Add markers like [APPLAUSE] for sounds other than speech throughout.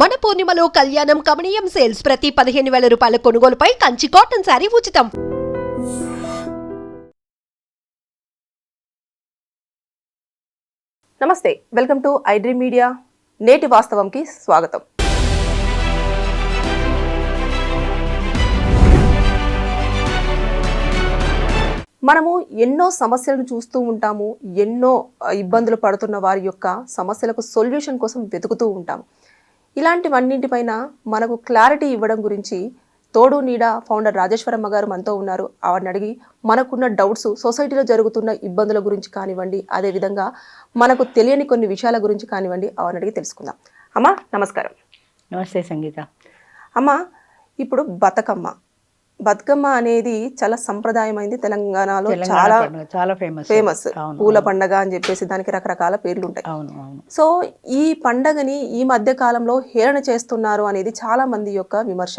మన పూర్ణిమలో కళ్యాణం కమనీయం సేల్స్ ప్రతి పదిహేను వేల రూపాయల కొనుగోలుపై కంచి కాటన్ శారీ ఉచితం. నమస్తే వెల్కమ్ టు ఐడ్రీ మీడియా. నేటి వాస్తవంకి స్వాగతం. మనము ఎన్నో సమస్యలను చూస్తూ ఉంటాము ఎన్నో ఇబ్బందులు పడుతున్న వారి యొక్క సమస్యలకు సొల్యూషన్ కోసం వెతుకుతూ ఉంటాము. ఇలాంటివన్నింటిపైన మనకు క్లారిటీ ఇవ్వడం గురించి తోడు నీడ ఫౌండర్ రాజేశ్వరమ్మ గారు మనతో ఉన్నారు. ఆవిడని అడిగి మనకున్న డౌట్స్ సొసైటీలో జరుగుతున్న ఇబ్బందుల గురించి కానివ్వండి అదేవిధంగా మనకు తెలియని కొన్ని విషయాల గురించి కానివ్వండి ఆవిడని అడిగి తెలుసుకుందాం. అమ్మా నమస్కారం. నమస్తే సంగీత. అమ్మ ఇప్పుడు బతుకమ్మ. బతుకమ్మ అనేది చాలా సంప్రదాయమైంది తెలంగాణలో. తెలంగాణ చాలా చాలా ఫేమస్ ఫేమస్ పూల పండగ అని చెప్పేసి దానికి రకరకాల పేర్లు ఉంటాయి సో ఈ పండగని ఈ మధ్య కాలంలో హేళన చేస్తున్నారు అనేది చాలా మంది యొక్క విమర్శ.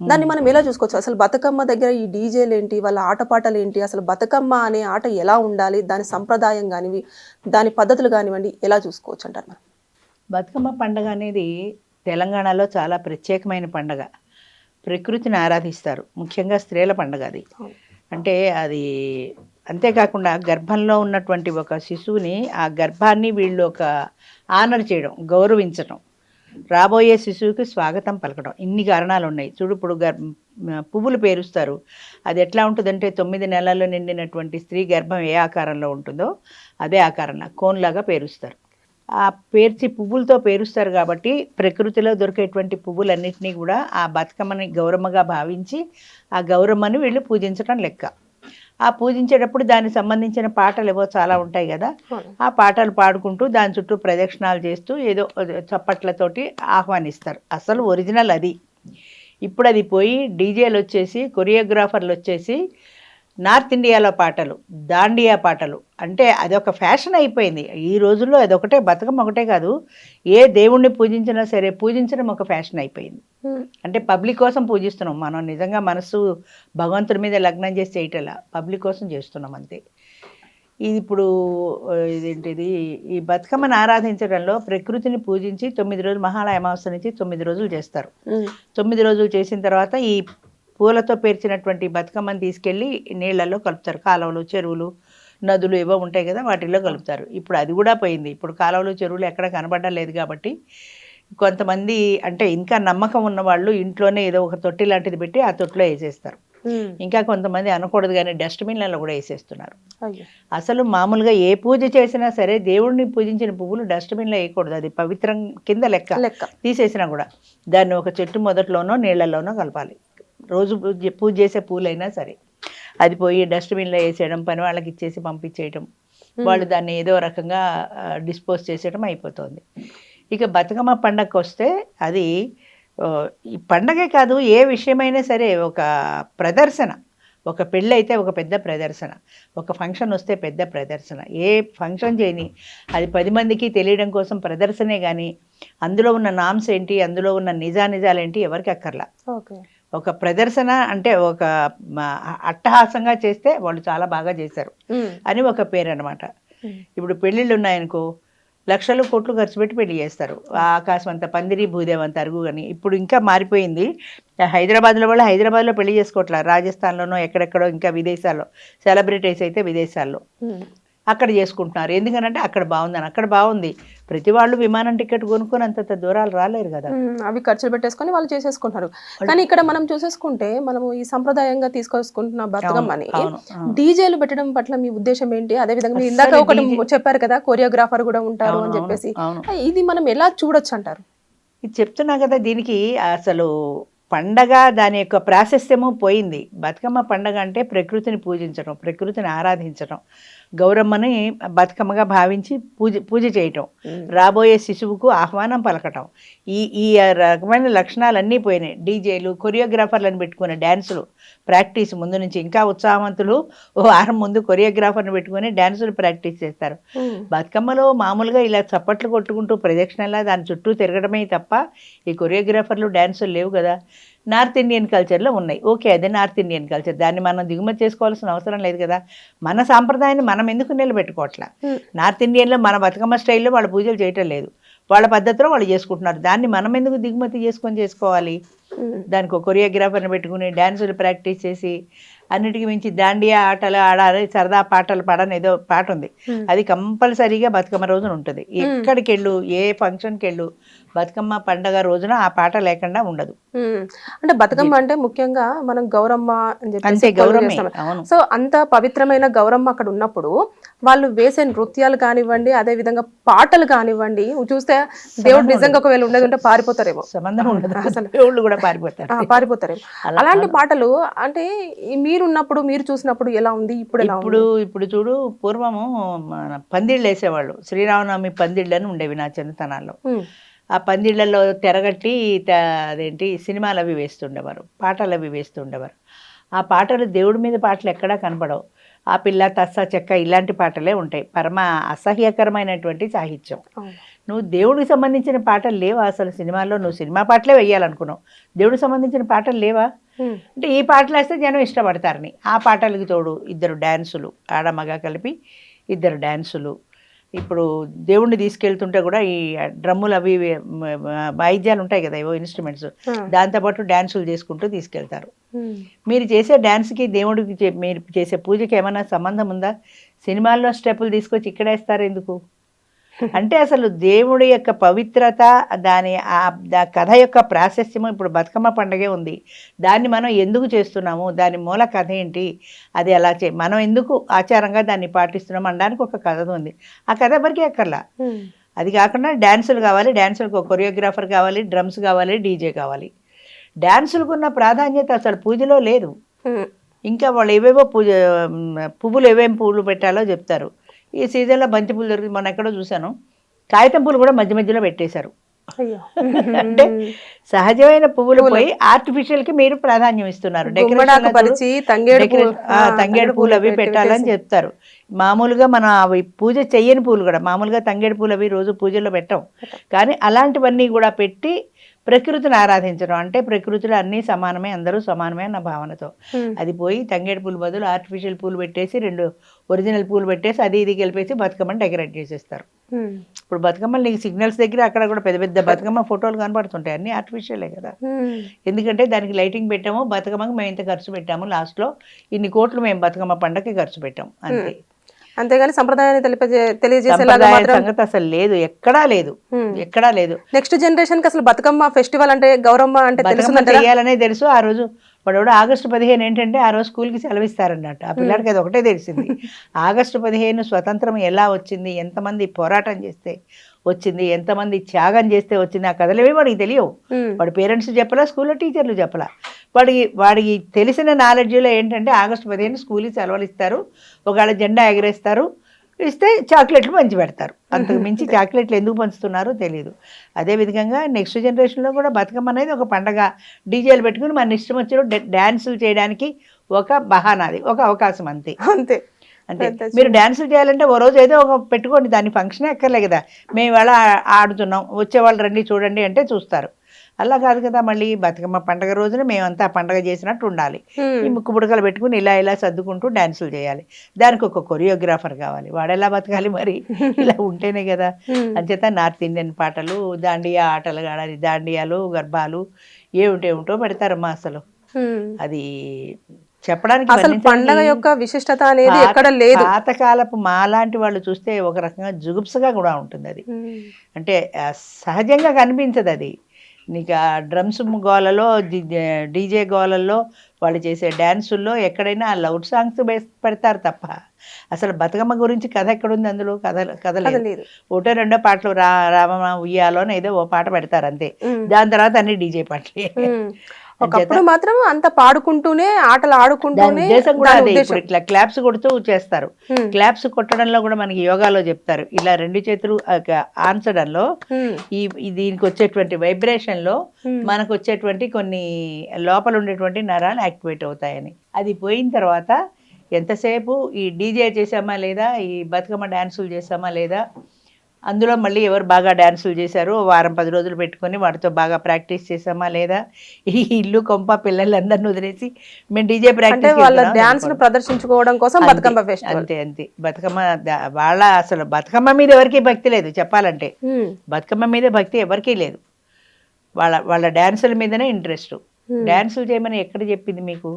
దాన్ని మనం ఎలా చూసుకోవచ్చు? అసలు బతుకమ్మ దగ్గర ఈ డీజేలు ఏంటి? వాళ్ళ ఆటపాటలు ఏంటి? అసలు బతుకమ్మ అనే ఆట ఎలా ఉండాలి? దాని సంప్రదాయం కానివి దాని పద్ధతులు కానివ్వండి ఎలా చూసుకోవచ్చు అంటారు మనం? బతుకమ్మ పండుగ అనేది తెలంగాణలో చాలా ప్రత్యేకమైన పండగ. ప్రకృతిని ఆరాధిస్తారు. ముఖ్యంగా స్త్రీల పండగ అది. అంటే అది అంతేకాకుండా గర్భంలో ఉన్నటువంటి ఒక శిశువుని ఆ గర్భాన్ని వీళ్ళు ఒక ఆనర్ చేయడం గౌరవించడం. రాబోయే శిశువుకి స్వాగతం పలకడం. ఇన్ని కారణాలు ఉన్నాయి. చూడు ఇప్పుడు గర్ పువ్వులు పేరుస్తారు. అది ఎట్లా ఉంటుందంటే తొమ్మిది నెలల్లో నిండినటువంటి స్త్రీ గర్భం ఏ ఆకారంలో ఉంటుందో అదే ఆకారంలో కోన్లాగా పేరుస్తారు. ఆ పేర్చి పువ్వులతో పేరుస్తారు కాబట్టి ప్రకృతిలో దొరికేటువంటి పువ్వులన్నింటినీ కూడా ఆ బతుకమ్మని గౌరమ్మగా భావించి ఆ గౌరమ్మని వీళ్ళు పూజించడం లెక్క. ఆ పూజించేటప్పుడు దానికి సంబంధించిన పాటలు ఏవో చాలా ఉంటాయి కదా. ఆ పాటలు పాడుకుంటూ దాని చుట్టూ ప్రదక్షిణాలు చేస్తూ ఏదో చప్పట్లతోటి ఆహ్వానిస్తారు. అసలు ఒరిజినల్ అది. ఇప్పుడు అది పోయి డీజేలు వచ్చేసి కొరియోగ్రాఫర్లు వచ్చేసి నార్త్ ఇండియాలో పాటలు దాండియా పాటలు. అంటే అదొక ఫ్యాషన్ అయిపోయింది. ఈ రోజుల్లో అదొకటే బతుకమ్మ ఒకటే కాదు ఏ దేవుణ్ణి పూజించినా సరే పూజించడం ఒక ఫ్యాషన్ అయిపోయింది. అంటే పబ్లిక్ కోసం పూజిస్తున్నాం. మనం నిజంగా మనసు భగవంతుడి మీద లగ్నం చేసి చేయటలా పబ్లిక్ కోసం చేస్తున్నాం అంతే. ఇది ఇప్పుడు ఇదేంటిది ఈ బతుకమ్మను ఆరాధించడంలో ప్రకృతిని పూజించి తొమ్మిది రోజులు మహాలయ అమావాస్య నుంచి తొమ్మిది రోజులు చేస్తారు. తొమ్మిది రోజులు చేసిన తర్వాత ఈ పూలతో పేర్చినటువంటి బతుకమ్మని తీసుకెళ్ళి నీళ్ళల్లో కలుపుతారు. కాలువలు చెరువులు నదులు ఏవో ఉంటాయి కదా వాటిల్లో కలుపుతారు. ఇప్పుడు అది కూడా పోయింది. ఇప్పుడు కాలువలు చెరువులు ఎక్కడ కనబడడం లేదు కాబట్టి కొంతమంది అంటే ఇంకా నమ్మకం ఉన్న వాళ్ళు ఇంట్లోనే ఏదో ఒక తొట్టి లాంటిది పెట్టి ఆ తొట్టిలో వేసేస్తారు. ఇంకా కొంతమంది అనకూడదు కానీ డస్ట్బిన్లలో కూడా వేసేస్తున్నారు. అసలు మామూలుగా ఏ పూజ చేసినా సరే దేవుడిని పూజించిన పువ్వులు డస్ట్బిన్లో వేయకూడదు. అది పవిత్రం కింద లెక్క లెక్క. తీసేసినా కూడా దాన్ని ఒక చెట్టు మొదట్లోనో నీళ్ళల్లోనో కలపాలి. రోజు పూజ పూజ చేసే పూలైనా సరే. అది పోయి డస్ట్బిన్లో వేసేయడం పని వాళ్ళకి ఇచ్చేసి పంపించేయడం వాళ్ళు దాన్ని ఏదో రకంగా డిస్పోజ్ చేసేయడం అయిపోతుంది. ఇక బతుకమ్మ పండగకి వస్తే అది ఈ పండగే కాదు ఏ విషయమైనా సరే ఒక ప్రదర్శన. ఒక పెళ్ళి అయితే ఒక పెద్ద ప్రదర్శన. ఒక ఫంక్షన్ వస్తే పెద్ద ప్రదర్శన. ఏ ఫంక్షన్ చేయని అది పది మందికి తెలియడం కోసం ప్రదర్శనే కానీ అందులో ఉన్న నామ్స్ ఏంటి అందులో ఉన్న నిజానిజాలు ఏంటి ఎవరికి అక్కర్లా. ఓకే. ఒక ప్రదర్శన అంటే ఒక అట్టహాసంగా చేస్తే వాళ్ళు చాలా బాగా చేశారు. అని ఒక పేరు అనమాట. ఇప్పుడు పెళ్ళిళ్ళు ఉన్నాయనుకో లక్షలు కోట్లు ఖర్చు పెట్టి పెళ్ళి చేస్తారు. ఆకాశం అంత పందిరి భూదేవం అంత అరుగు అని. ఇప్పుడు ఇంకా మారిపోయింది. హైదరాబాద్లో వాళ్ళు హైదరాబాద్లో పెళ్ళి చేసుకోవట్లేదు రాజస్థాన్లోనో ఎక్కడెక్కడో ఇంకా విదేశాల్లో. సెలబ్రిటీస్ అయితే విదేశాల్లో. అక్కడ చేసుకుంటున్నారు. ఎందుకనంటే అక్కడ బాగుందని. అక్కడ బాగుంది. ప్రతి వాళ్ళు విమానం టికెట్ కొనుక్కొని అంత దూరాలు రాలేరు కదా. అవి ఖర్చులు పెట్టేసుకొని వాళ్ళు చేసేసుకుంటారు కానీ ఇక్కడ మనం చూసేసుకుంటే మనము ఈ సంప్రదాయంగా తీసుకొసుకుంటున్న బతుకమ్మని. డీజేలు పెట్టడం పట్ల మీ ఉద్దేశం ఏంటి? అదే విధంగా ఇందాక ఒకటి చెప్పారు కదా కొరియోగ్రాఫర్ కూడా ఉంటారు అని చెప్పేసి. ఇది మనం ఎలా చూడొచ్చు అంటారు? ఇది చెప్తున్నా కదా దీనికి అసలు పండగ దాని యొక్క ప్రాశస్త్యము పోయింది. బతుకమ్మ పండగ అంటే ప్రకృతిని పూజించడం ప్రకృతిని ఆరాధించడం. గౌరమ్మని బతుకమ్మగా భావించి పూజ పూజ చేయటం. రాబోయే శిశువుకు ఆహ్వానం పలకటం. ఈ ఈ రకమైన లక్షణాలన్నీ పోయినాయి. డీజేలు కొరియోగ్రాఫర్లను పెట్టుకునే డ్యాన్సులు ప్రాక్టీస్ ముందు నుంచి ఇంకా ఉత్సాహవంతులు. ఓ వారం ముందు కొరియోగ్రాఫర్ని పెట్టుకుని డ్యాన్సులు ప్రాక్టీస్ చేస్తారు. బతుకమ్మలో మామూలుగా ఇలా చప్పట్లు కొట్టుకుంటూ ప్రదక్షిణలా దాని చుట్టూ తిరగడమే తప్ప ఈ కొరియోగ్రాఫర్లు డ్యాన్సులు లేవు కదా. నార్త్ ఇండియన్ కల్చర్లో ఉన్నాయి. ఓకే అదే నార్త్ ఇండియన్ కల్చర్ దాన్ని మనం దిగుమతి చేసుకోవాల్సిన అవసరం లేదు కదా. మన సాంప్రదాయాన్ని మనం ఎందుకు నిలబెట్టుకోవట్లా Hmm. నార్త్ ఇండియన్లో మన బతుకమ్మ స్టైల్లో వాళ్ళు పూజలు చేయటం లేదు. వాళ్ళ పద్ధతిలో వాళ్ళు చేసుకుంటున్నారు. దాన్ని మనం ఎందుకు దిగుమతి చేసుకొని చేసుకోవాలి? ఉమ్. దానికి ఒక కొరియోగ్రాఫర్ని పెట్టుకుని డ్యాన్సులు ప్రాక్టీస్ చేసి అన్నిటికీ మించి దాండియా ఆటలు ఆడాలి సరదా పాటలు పాడని ఏదో పాట ఉంది. Hmm. అది కంపల్సరీగా బతుకమ్మ రోజున ఉంటుంది. ఎక్కడికి వెళ్ళు ఏ ఫంక్షన్కి వెళ్ళు బతుకమ్మ పండగ రోజున ఆ పాట లేకుండా ఉండదు. అంటే బతుకమ్మ అంటే ముఖ్యంగా మనం గౌరమ్మ అని చేస్తాం. అవును. సో అంత పవిత్రమైన గౌరమ్మ అక్కడ ఉన్నప్పుడు వాళ్ళు వేసే నృత్యాలు కానివ్వండి అదే విధంగా పాటలు కానివ్వండి చూస్తే దేవుడు నిజంగా ఒకవేళ ఉండేది ఉంటే పారిపోతారేమో. సంబంధం ఉండదు. అసలు. దేవుళ్ళు కూడా పారిపోతారు. పారిపోతారేమో. అలా- అలాంటి పాటలు అంటే ఈ మీరున్నప్పుడు మీరు చూసినప్పుడు ఎలా ఉంది? ఇప్పుడు ఎలా ఇప్పుడు ఇప్పుడు చూడు పూర్వము పందిళ్ళు వేసేవాళ్ళు. శ్రీరామనవమి పందిళ్ళు అని ఉండేవి నా చిన్నతనాల్లో. ఆ పందిళ్ళల్లో తెరగట్టి అదేంటి సినిమాలు అవి వేస్తుండేవారు పాటలు అవి వేస్తుండేవారు. ఆ పాటలు దేవుడి మీద పాటలు ఎక్కడా కనపడవు ఆ పిల్ల తస్స చెక్క ఇలాంటి పాటలే ఉంటాయి. పరమ అసహ్యకరమైనటువంటి సాహిత్యం. నువ్వు దేవుడికి సంబంధించిన పాటలు లేవా అసలు సినిమాల్లో? నువ్వు సినిమా పాటలే వేయాలనుకున్నావు. దేవుడికి సంబంధించిన పాటలు లేవా. అంటే ఈ పాటలు వేస్తే జనం ఇష్టపడతారని. ఆ పాటలకి తోడు ఇద్దరు డ్యాన్సులు ఆడ మగ కలిపి ఇద్దరు డ్యాన్సులు ఇప్పుడు దేవుణ్ణి తీసుకెళ్తుంటే కూడా ఈ డ్రమ్ములు అవి వాయిద్యాలు ఉంటాయి కదా ఏవో ఇన్స్ట్రుమెంట్స్. దాంతోపాటు డ్యాన్సులు చేసుకుంటూ తీసుకెళ్తారు. మీరు చేసే డ్యాన్స్కి దేవుడికి చే- మీరు చేసే పూజకి ఏమైనా సంబంధం ఉందా సినిమాల్లో స్టెప్పులు తీసుకొచ్చి ఇక్కడ వేస్తారు ఎందుకు అంటే అసలు దేవుడి యొక్క పవిత్రత దాని ఆ కథ యొక్క ప్రాశస్త్యము ఇప్పుడు బతుకమ్మ పండగే ఉంది. దాన్ని మనం ఎందుకు చేస్తున్నాము? దాని మూల కథ ఏంటి? అది ఎలా చే మనం ఎందుకు ఆచారంగా దాన్ని పాటిస్తున్నాం అనడానికి ఒక కథ ఉంది. ఆ కథ ఎవరికి అక్కర్లా. ఉమ్. అది కాకుండా డ్యాన్సులు కావాలి డ్యాన్సులకు ఒక కొరియోగ్రాఫర్ కావాలి డ్రమ్స్ కావాలి డీజే కావాలి. డ్యాన్సులకు ఉన్న ప్రాధాన్యత అసలు పూజలో లేదు. ఇంకా వాళ్ళు ఏవేవో పూజ పువ్వులు ఏమేమి పువ్వులు పెట్టాలో చెప్తారు. ఈ సీజన్లో బంతి పూలు దొరికి మొన్న ఎక్కడో చూశాను. కాగితం పూలు కూడా మధ్య మధ్యలో పెట్టేశారు. అంటే సహజమైన పువ్వులు పోయి ఆర్టిఫిషియల్కి మీరు ప్రాధాన్యం ఇస్తున్నారు. తంగేడు పూలు- అవి పెట్టి- పెట్టాలని. చెప్తారు. మామూలుగా మనం అవి పూజ చెయ్యని పూలు కూడా మామూలుగా తంగేడు పూలు అవి రోజు పూజల్లో పెట్టాం. కానీ అలాంటివన్నీ కూడా పెట్టి ప్రకృతిని ఆరాధించడం. అంటే ప్రకృతిలో అన్నీ సమానమే అందరూ సమానమే అన్న భావనతో. అది పోయి తంగేడు పూలు బదులు ఆర్టిఫిషియల్ పూలు పెట్టేసి రెండు ఒరిజినల్ పూలు పెట్టేసి అది ఇది కలిపేసి బతుకమ్మని డెకరేట్ చేసేస్తారు. ఇప్పుడు బతుకమ్మలు నీకు సిగ్నల్స్ దగ్గర అక్కడ కూడా పెద్ద పెద్ద బతుకమ్మ ఫోటోలు కనపడుతుంటాయి అన్నీ ఆర్టిఫిషియలే కదా. ఎందుకంటే దానికి లైటింగ్ పెట్టాము బతుకమ్మకి మేము ఇంత ఖర్చు పెట్టాము లాస్ట్లో ఇన్ని కోట్లు మేము బతుకమ్మ పండగకి ఖర్చు పెట్టాం అంతే. అంతేగాని సంప్రదాయాన్ని తెలిపజే తెలియజేసేలాగా సంగతి అసలు లేదు ఎక్కడా లేదు. ఎక్కడా లేదు. నెక్స్ట్ జనరేషన్కి అసలు బతుకమ్మ ఫెస్టివల్ అంటే గౌరమ్మ అంటే తెలుసుందంటారా చేయాలనే తెలుసు. ఆ రోజు వాడు ఆగస్టు పదిహేను ఏంటంటే ఆ రోజు స్కూల్కి సెలవిస్తారన్నట్టు. ఆ పిల్లాడికి అది ఒకటే తెలిసింది. ఆగస్టు పదిహేను స్వతంత్రం ఎలా వచ్చింది? ఎంతమంది పోరాటం చేస్తే వచ్చింది ఎంతమంది త్యాగం చేస్తే వచ్చింది ఆ కథలేవి వాడికి తెలియవు. వాడి పేరెంట్స్ చెప్పలా స్కూల్లో టీచర్లు చెప్పలా. వాడికి వాడికి తెలిసిన నాలెడ్జ్లో ఏంటంటే ఆగస్టు పదిహేను స్కూల్కి సెలవులు ఇస్తారు ఒకవేళ జెండా ఎగరేస్తారు ఇస్తే చాక్లెట్లు పంచి పెడతారు. అంతకు మించి [LAUGHS] చాక్లెట్లు ఎందుకు పంచుతున్నారో తెలియదు అదే విధంగా నెక్స్ట్ జనరేషన్లో కూడా బతుకమ్మ అనేది ఒక పండగ. డీజేలు పెట్టుకుని మన ఇష్టం వచ్చిన డ్యాన్సులు చేయడానికి ఒక బహానాది ఒక అవకాశం అంతే. అంతే. అంటే మీరు డ్యాన్సులు చేయాలంటే ఓ రోజు ఏదో ఒక పెట్టుకోండి దాని ఫంక్షన్ ఎక్కర్లే కదా. మేము ఇవాళ ఆడుతున్నాం వచ్చే వాళ్ళు రండి చూడండి అంటే చూస్తారు. అలా కాదు కదా మళ్ళీ బతుకమ్మ పండగ రోజున మేమంతా పండగ చేసినట్టు ఉండాలి. ఈ ముక్కు పుడకలు పెట్టుకుని ఇలా ఇలా సర్దుకుంటూ డ్యాన్సులు చేయాలి. దానికి ఒక కొరియోగ్రాఫర్ కావాలి. వాడెలా బతకాలి మరి? [LAUGHS] ఇలా ఉంటేనే కదా. అంచేత నార్త్ ఇండియన్ పాటలు దాండియా ఆటలు ఆడాలి దాండియాలు గర్భాలు ఏమిటో ఏమిటో పెడతారమ్మా అసలు. అది చెప్పడానికి అసలు పండగ యొక్క విశిష్టత అనేది ఎక్కడ లేదు. పాతకాలపు మాలాంటి వాళ్ళు చూస్తే ఒక రకంగా జుగుప్సగా కూడా ఉంటుంది అది. అంటే సహజంగా కనిపించదు అది. నీకు ఆ డ్రమ్స్ గోలలో డీజే గోలల్లో వాళ్ళు చేసే డ్యాన్సుల్లో ఎక్కడైనా లౌడ్ సాంగ్స్ పెడతారు తప్ప. అసలు బతుకమ్మ గురించి కథ ఎక్కడుంది అందులో? కథ కథ లేదు. ఒకటో రెండో పాటలు రా రామ ఉయ్యాలో ఏదో ఓ పాట పెడతారు అంతే. దాని తర్వాత అన్ని డీజే పాటలే. ఒకప్పుడు మాత్రం అంత పాడుకుంటూనే ఆటలు ఆడుకుంటూనే ఇట్లా క్లాప్స్ కొడుతూ చేస్తారు. క్లాప్స్ కొట్టడంలో కూడా మనకి యోగాలో చెప్తారు. ఇలా రెండు చేతులు ఆ, ఆన్చడంలో ఉమ్. ఈ దీనికి వచ్చేటువంటి వైబ్రేషన్లో. మనకు వచ్చేటువంటి కొన్ని లోపల ఉండేటువంటి నరాలు యాక్టివేట్ అవుతాయని. అది పోయిన తర్వాత ఎంతసేపు ఈ డీజే చేసామా లేదా? ఈ బతుకమ్మ డాన్సులు చేసామా లేదా? అందులో మళ్ళీ ఎవరు బాగా డ్యాన్సులు చేశారు వారం పది రోజులు పెట్టుకొని వాటితో బాగా ప్రాక్టీస్ చేసామా లేదా? ఈ ఇల్లు కొంప పిల్లలందరిని వదిలేసి మేము డీజే ప్రాక్టీస్ వాళ్ళ డాన్స్ను ప్రదర్శించుకోవడం కోసం బతుకమ్మ ఫెస్టివల్ అంతే అంతే. బతుకమ్మ వాళ్ళ అసలు బతుకమ్మ మీద ఎవరికీ భక్తి లేదు చెప్పాలంటే. బతుకమ్మ మీద భక్తి ఎవరికీ లేదు. వాళ్ళ వాళ్ళ డ్యాన్సుల మీదనే ఇంట్రెస్ట్. డ్యాన్సులు చేయమని ఎక్కడ చెప్పింది మీకు?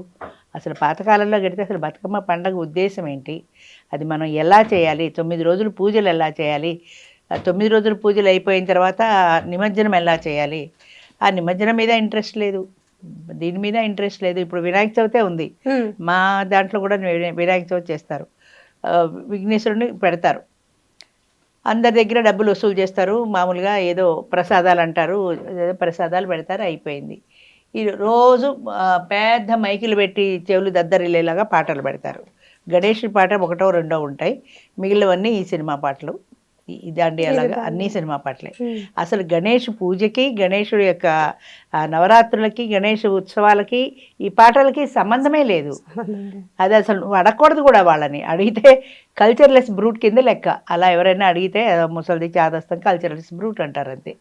అసలు పాతకాలంలో గడితే అసలు బతుకమ్మ పండగ ఉద్దేశం ఏంటి? అది మనం ఎలా చేయాలి? తొమ్మిది రోజులు పూజలు ఎలా చేయాలి? తొమ్మిది రోజులు పూజలు అయిపోయిన తర్వాత నిమజ్జనం ఎలా చేయాలి? ఆ నిమజ్జనం మీద ఇంట్రెస్ట్ లేదు. దీని మీద ఇంట్రెస్ట్ లేదు. ఇప్పుడు వినాయక చవితే ఉంది. మా దాంట్లో కూడా వినా- వినాయక చవితి చేస్తారు. విఘ్నేశ్వరుని పెడతారు. అందరి దగ్గర డబ్బులు వసూలు చేస్తారు. మామూలుగా ఏదో ప్రసాదాలు అంటారు. ఏదో ప్రసాదాలు పెడతారు. అయిపోయింది. ఈ రోజు పెద్ద మైకులు పెట్టి చెవులు దద్దరిల్లేలాగా పాటలు పెడతారు. గణేష్ పాట ఒకటో రెండో ఉంటాయి. మిగిలినవన్నీ ఈ సినిమా పాటలు. ఈ- ఈ దాండి అలాగా అన్ని సినిమా పాటలే. అసలు గణేష్ పూజకి గణేషుడి యొక్క నవరాత్రులకి గణేష్ ఉత్సవాలకి ఈ పాటలకి సంబంధమే లేదు. అది అసలు నువ్వు అడగకూడదు కూడా వాళ్ళని. అడిగితే కల్చర్లెస్ బ్రూట్ కింద లెక్క. అలా ఎవరైనా అడిగితే "ఆ, ముసలిది చాదస్తం కల్చర్లెస్ బ్రూట్ అంటారు అంతే.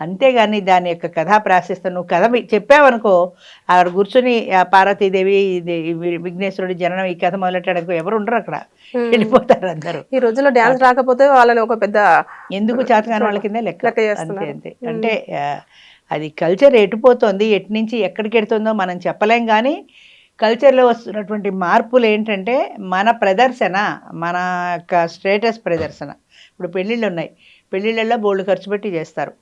అంతేగాని దాని యొక్క కథా ప్రాశస్తం నువ్వు కథ చెప్పావనుకో ఆవిడ కూర్చొని ఆ పార్వతీదేవి విఘ్నేశ్వరుడి జననం ఈ కథ మొదలెట్టడానికి ఎవరు ఉండరు అక్కడ వెళ్ళిపోతారు అందరూ. ఈ రోజుల్లో డాన్స్ రాకపోతే వాళ్ళని ఒక పెద్ద ఎందుకు చేతగాని వాళ్ళ కింద లెక్క. అంతే అంతే. అంటే అది కల్చర్ ఎటుపోతుంది ఎటు నుంచి ఎక్కడికి ఎడుతుందో మనం చెప్పలేం కానీ కల్చర్లో వస్తున్నటువంటి మార్పులు ఏంటంటే మన ప్రదర్శన మన యొక్క స్టేటస్ ప్రదర్శన. ఇప్పుడు పెళ్ళిళ్ళు ఉన్నాయి పెళ్ళిళ్ళల్లో బోల్డ్ ఖర్చు పెట్టి చేస్తారు.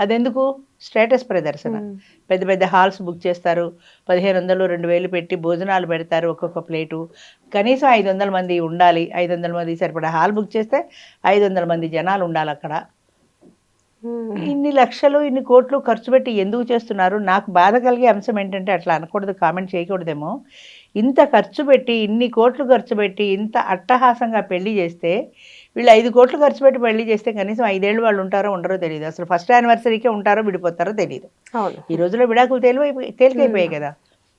అదెందుకు? స్టేటస్ ప్రదర్శన. పెద్ద పెద్ద హాల్స్ బుక్ చేస్తారు. పదిహేను వందలు రెండు వేలు పెట్టి భోజనాలు పెడతారు ఒక్కొక్క ప్లేటు. కనీసం ఐదు వందల మంది ఉండాలి. ఐదు వందల మంది సరిపడా హాల్ బుక్ చేస్తే ఐదు వందల మంది జనాలు ఉండాలి అక్కడ. ఇన్ని లక్షలు ఇన్ని కోట్లు ఖర్చు పెట్టి ఎందుకు చేస్తున్నారు? నాకు బాధ కలిగే అంశం ఏంటంటే అట్లా అనకూడదు కామెంట్ చేయకూడదేమో. ఇంత ఖర్చు పెట్టి ఇన్ని కోట్లు ఖర్చు పెట్టి ఇంత అట్టహాసంగా పెళ్ళి చేస్తే వీళ్ళు ఐదు కోట్లు ఖర్చు పెట్టి పెళ్ళి చేస్తే కనీసం ఐదేళ్ళు వాళ్ళు ఉంటారో ఉండరో తెలియదు అసలు ఫస్ట్ యానివర్సరీకే ఉంటారో విడిపోతారో తెలియదు ఈ రోజుల్లో విడాకులు తేలిపోయి తేలికైపోయాయి కదా.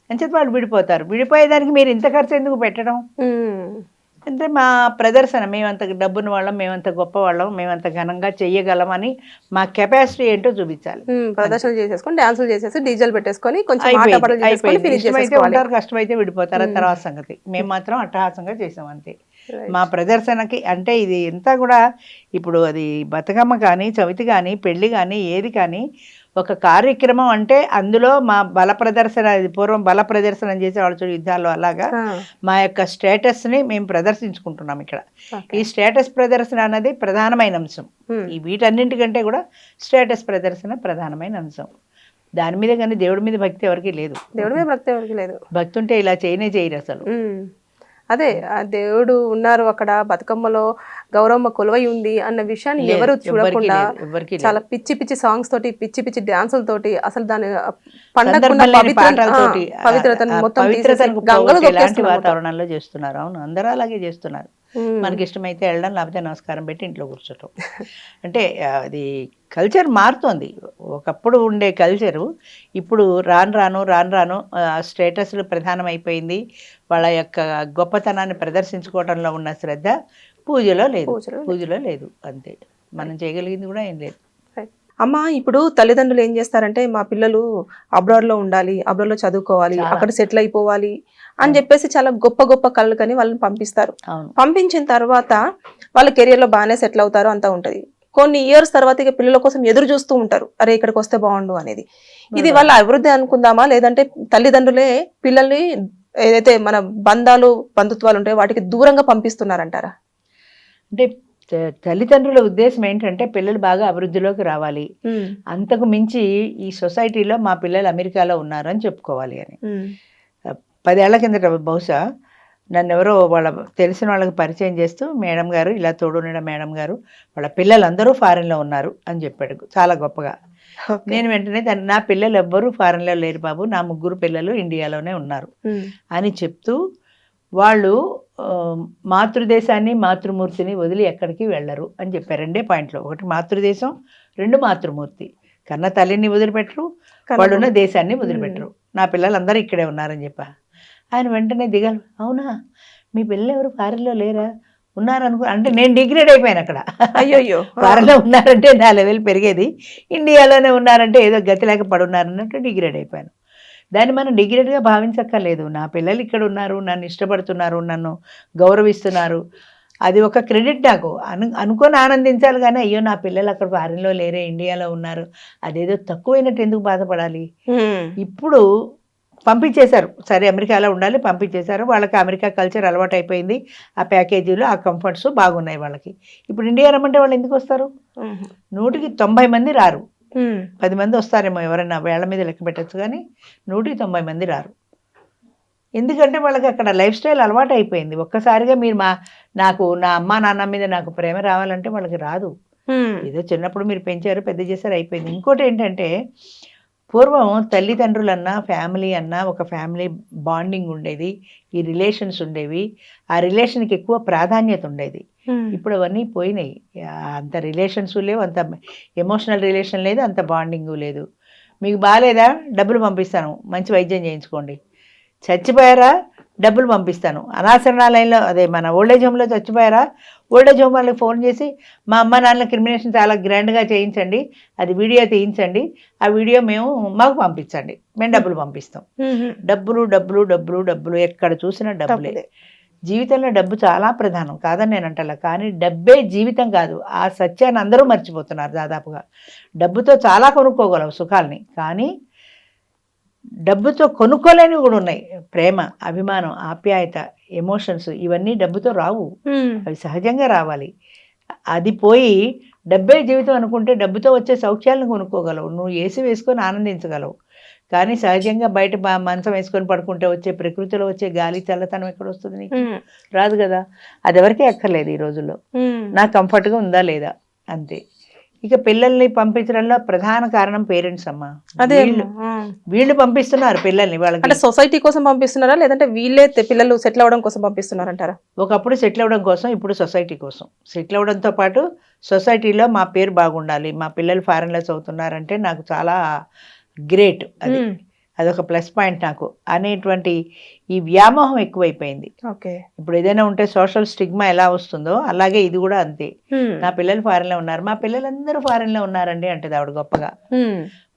అంచేత వాళ్ళు విడిపోతారు. విడిపోయేదానికి మీరు ఇంత ఖర్చు ఎందుకు పెట్టడం. అంటే మా ప్రదర్శన మేమంత డబ్బున్న వాళ్ళం మేమంత గొప్ప వాళ్ళం మేమంత ఘనంగా చెయ్యగలమని మా కెపాసిటీ ఏంటో చూపించాలి. ప్రదర్శన చేసేసుకొని డాన్సులు చేసేసి డీజేలు పెట్టేసుకొని కొంచెం ఉంటారు కష్టమైతే విడిపోతారు. తర్వాత సంగతి. మేము మాత్రం అట్టహాసంగా చేసాం అంతే. మా ప్రదర్శనకి అంటే ఇది ఎంత కూడా ఇప్పుడు అది బతుకమ్మ కానీ చవితి కానీ పెళ్ళి కానీ ఏది కానీ ఒక కార్యక్రమం అంటే అందులో మా బల ప్రదర్శన పూర్వం బల ప్రదర్శన చేసేవాళ్ళు చూడు యుద్ధాల్లో అలాగా మా యొక్క స్టేటస్ని మేము ప్రదర్శించుకుంటున్నాం ఇక్కడ. ఈ స్టేటస్ ప్రదర్శన అన్నది ప్రధానమైన అంశం. ఈ వీటన్నింటికంటే కూడా స్టేటస్ ప్రదర్శన ప్రధానమైన అంశం. దాని మీద కానీ దేవుడి మీద భక్తి ఎవరికీ లేదు. దేవుడి మీద భక్తి ఎవరికి లేదు. భక్తి ఉంటే ఇలా చేయనే చేయరు అసలు. అదే ఆ దేవుడు ఉన్నారు అక్కడ బతుకమ్మలో గౌరమ్మ కొలువై ఉంది అన్న విషయాన్ని ఎవరు చూడకుండా. చాలా పిచ్చి పిచ్చి సాంగ్స్ తోటి పిచ్చి పిచ్చి డాన్సుల తోటి అసలు దాని పండగ పవిత్రతను మొత్తం గంగలో. వాతావరణంలో చేస్తున్నారు అవును అందరూ అలాగే చేస్తున్నారు. మనకి ఇష్టమైతే వెళ్ళడం లేకపోతే నమస్కారం పెట్టి ఇంట్లో కూర్చోటం. అంటే అది కల్చర్ మారుతోంది. ఒకప్పుడు ఉండే కల్చరు ఇప్పుడు రాను రాను రాను రాను స్టేటస్లు ప్రధానమైపోయింది. వాళ్ళ యొక్క గొప్పతనాన్ని ప్రదర్శించుకోవడంలో ఉన్న శ్రద్ధ పూజలో లేదు. పూజలో లేదు. అంతే. మనం చేయగలిగింది కూడా ఏం లేదు. అమ్మ ఇప్పుడు తల్లిదండ్రులు ఏం చేస్తారంటే మా పిల్లలు అబ్రాడ్లో ఉండాలి అబ్రాడ్లో చదువుకోవాలి. అక్కడ సెటిల్ అయిపోవాలి. అని చెప్పేసి చాలా గొప్ప గొప్ప కళ్ళు కని వాళ్ళని పంపిస్తారు. పంపించిన తర్వాత వాళ్ళ కెరియర్లో బాగానే సెటిల్ అవుతారు అంతా ఉంటది. కొన్ని ఇయర్స్ తర్వాత ఇక పిల్లల కోసం ఎదురు చూస్తూ ఉంటారు. అరే ఇక్కడికి వస్తే బాగుండు అనేది. ఇది వాళ్ళ అభివృద్ధి అనుకుందామా? లేదంటే తల్లిదండ్రులే పిల్లల్ని ఏదైతే మన బంధాలు బంధుత్వాలు ఉంటాయో వాటికి దూరంగా పంపిస్తున్నారంటారా? అంటే తల్లిదండ్రుల ఉద్దేశం ఏంటంటే పిల్లలు బాగా అభివృద్ధిలోకి రావాలి. అంతకు మించి ఈ సొసైటీలో మా పిల్లలు అమెరికాలో ఉన్నారు అని చెప్పుకోవాలి అని. పదేళ్ళ కిందట బహుశా నన్ను ఎవరో వాళ్ళ తెలిసిన వాళ్ళకి పరిచయం చేస్తూ మేడం గారు ఇలా తోడుండడం మేడం గారు వాళ్ళ పిల్లలందరూ ఫారెన్లో ఉన్నారు అని చెప్పాడు. చాలా గొప్పగా. నేను వెంటనే దాన్ని నా పిల్లలు ఎవ్వరూ ఫారెన్లో లేరు బాబు నా ముగ్గురు పిల్లలు ఇండియాలోనే ఉన్నారు అని చెప్తూ వాళ్ళు మాతృదేశాన్ని మాతృమూర్తిని వదిలి ఎక్కడికి వెళ్ళరు అని చెప్పారు. రెండే పాయింట్లు. ఒకటి మాతృదేశం రెండు మాతృమూర్తి. కన్న తల్లిని వదిలిపెట్టరు వాళ్ళున్న దేశాన్ని వదిలిపెట్టరు. నా పిల్లలందరూ ఇక్కడే ఉన్నారని చెప్పా. ఆయన వెంటనే దిగాలి. అవునా? మీ పిల్లలు ఎవరు? ఫారెన్లో లేరా? ఉన్నారనుకో అంటే నేను డిగ్రేడ్ అయిపోయాను అక్కడ. అయ్యయ్యో. ఫారెన్లో ఉన్నారంటే నా లెవెల్ పెరిగేది. ఇండియాలోనే ఉన్నారంటే ఏదో గతి లేక పడున్నారన్నట్టు డిగ్రేడ్ అయిపోయాను. దాన్ని మనం డిగ్రేడ్గా భావించక్కర్లేదు. నా పిల్లలు ఇక్కడ ఉన్నారు నన్ను ఇష్టపడుతున్నారు నన్ను గౌరవిస్తున్నారు. అది ఒక క్రెడిట్ నాకు. అను అనుకొని ఆనందించాలి కానీ అయ్యో నా పిల్లలు అక్కడ ఫారిన్లో లేరే ఇండియాలో ఉన్నారు. అదేదో తక్కువైనట్టు ఎందుకు బాధపడాలి. ఇప్పుడు పంపించేశారు. సరే అమెరికాలో ఉండాలి పంపించేశారు. వాళ్ళకి అమెరికా కల్చర్ అలవాటు అయిపోయింది ఆ ప్యాకేజీలు ఆ కంఫర్ట్స్ బాగున్నాయి వాళ్ళకి. ఇప్పుడు ఇండియా రమ్మంటే వాళ్ళు ఎందుకు వస్తారు. నూటికి తొంభై మంది రారు. పది మంది వస్తారేమో ఎవరైనా వేళ్ళ మీద లెక్క పెట్టచ్చు కానీ నూటికి తొంభై మంది రారు. ఎందుకంటే వాళ్ళకి అక్కడ లైఫ్ స్టైల్ అలవాటు అయిపోయింది ఒక్కసారిగా మీరు మా నాకు నా అమ్మ నాన్న మీద నాకు ప్రేమ రావాలంటే వాళ్ళకి రాదు. ఏదో చిన్నప్పుడు మీరు పెంచారు పెద్ద చేశారు అయిపోయింది. ఇంకోటి ఏంటంటే పూర్వం తల్లిదండ్రులన్నా ఫ్యామిలీ అన్నా ఒక ఫ్యామిలీ బాండింగ్ ఉండేది ఈ రిలేషన్స్ ఉండేవి. ఆ రిలేషన్కి ఎక్కువ ప్రాధాన్యత ఉండేది. ఇప్పుడు అవన్నీ పోయినాయి. అంత రిలేషన్స్ లేవు అంత ఎమోషనల్ రిలేషన్ లేదు అంత బాండింగ్ లేదు. మీకు బాగాలేదా డబ్బులు పంపిస్తాను. మంచి వైద్యం చేయించుకోండి. చచ్చిపోయారా? డబ్బులు పంపిస్తాను. అనాశరణాలయంలో అదే మన ఓల్డేజ్ హోమ్లో చచ్చిపోయారా? ఓల్డేజ్ హోమ్ వాళ్ళకి ఫోన్ చేసి మా అమ్మ నాన్నల క్రిమినేషన్ చాలా గ్రాండ్గా చేయించండి అది వీడియో తీయించండి ఆ వీడియో మేము మాకు పంపించండి మేము డబ్బులు పంపిస్తాం. డబ్బులు డబ్బులు డబ్బులు డబ్బులు ఎక్కడ చూసినా డబ్బులే. జీవితంలో డబ్బు చాలా ప్రధానం కాదని నేను అంటలా కానీ డబ్బే జీవితం కాదు ఆ సత్యాన్ని అందరూ మర్చిపోతున్నారు దాదాపుగా. డబ్బుతో చాలా కొనుక్కోగలవు సుఖాల్ని కానీ డబ్బుతో కొనుక్కోలేనివి కూడా ఉన్నాయి. ప్రేమ అభిమానం ఆప్యాయత ఎమోషన్స్ ఇవన్నీ డబ్బుతో రావు. అవి సహజంగా రావాలి. అది పోయి డబ్బే జీవితం అనుకుంటే డబ్బుతో వచ్చే సౌఖ్యాలను కొనుక్కోగలవు. నువ్వు ఏసి వేసుకొని ఆనందించగలవు. కానీ సహజంగా బయట మంచం వేసుకొని పడుకుంటే వచ్చే ప్రకృతిలో వచ్చే గాలి చల్లతనం ఎక్కడ వస్తుంది నీకు. రాదు కదా. అది ఎవరికీ అక్కర్లేదు ఈ రోజుల్లో. నాకు కంఫర్ట్గా ఉందా లేదా? అంతే. ఇక పిల్లల్ని పంపించడంలో ప్రధాన కారణం పేరెంట్స్ అమ్మా. అదే వీళ్ళు పంపిస్తున్నారు పిల్లల్ని అంటే వాళ్ళకి సొసైటీ కోసం పంపిస్తున్నారా? లేదంటే వీళ్ళే పిల్లలు సెటిల్ అవ్వడం కోసం పంపిస్తున్నారంటారా? ఒకప్పుడు సెటిల్ అవ్వడం కోసం ఇప్పుడు సొసైటీ కోసం. సెటిల్ అవ్వడంతో పాటు సొసైటీలో మా పేరు బాగుండాలి మా పిల్లలు ఫారెన్లో చదువుతున్నారంటే నాకు చాలా గ్రేట్ అది. అదొక ప్లస్ పాయింట్ నాకు అనేటువంటి ఈ వ్యామోహం ఎక్కువైపోయింది. ఓకే. ఇప్పుడు ఏదైనా ఉంటే సోషల్ స్టిగ్మా ఎలా వస్తుందో అలాగే ఇది కూడా అంతే. నా పిల్లలు ఫారెన్లో ఉన్నారు. మా పిల్లలందరూ ఫారెన్లో ఉన్నారండి అంటది ఆవిడ గొప్పగా.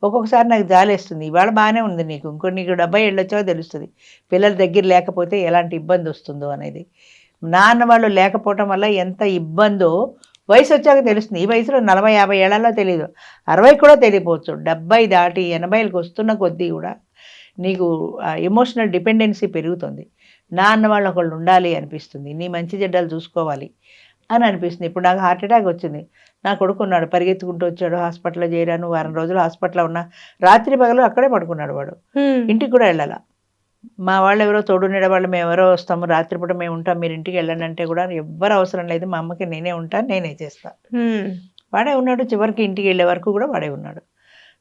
ఒక్కొక్కసారి నాకు జాలేస్తుంది. ఇవాళ బాగానే ఉంది నీకు. ఇంకో నీకు డెబ్బై ఏళ్ళు వచ్చావో తెలుస్తుంది. పిల్లల దగ్గర లేకపోతే ఎలాంటి ఇబ్బంది వస్తుందో అనేది. నాన్న వాళ్ళు లేకపోవటం వల్ల ఎంత ఇబ్బందో వయసు వచ్చాక తెలుస్తుంది. ఈ వయసులో నలభై యాభై ఏళ్ళలో తెలియదు అరవై కూడా తెలియపోవచ్చు డెబ్బై దాటి ఎనభైలకు వస్తున్న కొద్దీ కూడా. నీకు ఎమోషనల్ డిపెండెన్సీ పెరుగుతుంది. నాన్న వాళ్ళు ఒకళ్ళు ఉండాలి అనిపిస్తుంది. నీ మంచి చెడ్డలు చూసుకోవాలి అని అనిపిస్తుంది. ఇప్పుడు నాకు హార్ట్ అటాక్ వచ్చింది. నా కొడుకు ఉన్నాడు పరిగెత్తుకుంటూ వచ్చాడు హాస్పిటల్లో చేరాను వారం రోజులు హాస్పిటల్లో ఉన్నా రాత్రి పగలు అక్కడే పడుకున్నాడు వాడు. ఇంటికి కూడా వెళ్ళాల. మా వాళ్ళు ఎవరో తోడు వాళ్ళు మేము ఎవరో వస్తాము రాత్రిపూట మేము ఉంటాం మీరు ఇంటికి వెళ్ళండి అంటే కూడా ఎవ్వరు అవసరం లేదు. మా అమ్మకి నేనే ఉంటాను నేనే చేస్తాను. వాడే ఉన్నాడు చివరికి ఇంటికి వెళ్ళే వరకు కూడా వాడే ఉన్నాడు.